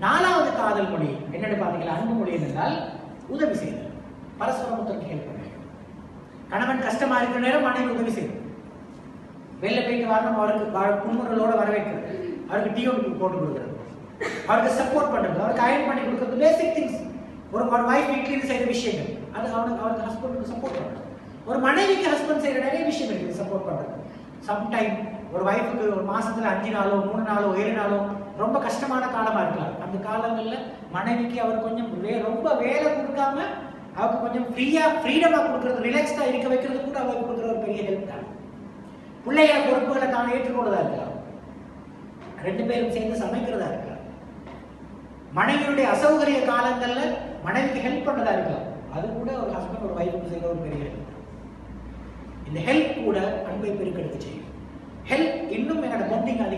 நாலாவது காதல் மொழி என்னன்னு பாத்தீங்களா அன்பு மொழி என்றால் உதவி செய்தல். பரஸ்பரம் ஒருத்தருக்கு ஹெல்ப் கணவன் கஷ்டமா இருக்கிற நேரம் மனைவி உதவி செய்யும் வெளில போயிட்டு வரணும் அவருக்கு வ- புன்முறலோட வரவேற்கிறது. அவருக்கு டீ ஒன்று போட்டு கொடுக்குறது. அவருக்கு சப்போர்ட் பண்றது. அவருக்கு அயன் பண்ணி கொடுக்குறது. பேசிக் திங்ஸ் ஒரு ஒரு வைஃப் வீட்லேருந்து செய்யற விஷயங்கள். அது அவனுக்கு அவருக்கு ஹஸ்பண்டுக்கு சப்போர்ட் பண்ணுறது ஒரு மனைவிக்கு ஹஸ்பண்ட் செய்கிற நிறைய விஷயம் இருக்குது சப்போர்ட் பண்றது. சம்டைம் ஒரு வைஃபுக்கு ஒரு மாசத்துல அஞ்சு நாளோ மூணு நாளோ ஏழு நாளோ ரொம்ப கஷ்டமான காலமா இருக்கலாம். அந்த காலங்கள்ல மனைவிக்கு அவர் கொஞ்சம் வே- ரொம்ப வேலை கொடுக்காம அவருக்கு கொஞ்சம் ஃப்ரீயா ஃப்ரீடமா கொடுக்கறது ரிலாக்ஸ்டா இருக்க வைக்கிறது கூட அவருக்கு கொடுக்குற ஒரு பெரிய ஹெல்ப் தான். பிள்ளைகளை பொறுப்புகளை தான் ஏற்றுக்கொண்டதா இருக்கலாம். ரெண்டு பேரும் சேர்ந்து சமைக்கிறதா இருக்கலாம். மனைவியுடைய அசௌகரிய காலங்கள்ல மனைவிக்கு ஹெல்ப் பண்ணதா இருக்கலாம். அது கூட ஒரு ஹஸ்பண்ட் ஒரு வைஃபுக்கு செய்யற ஒரு பெரிய ஹெல்ப் இந்த ஹெல்ப் கூட அன்பை பெருக்கெடுக்க செய்யும். ஹெல்ப் இன்னும் என்னோட கண்டிங் அதிகமாக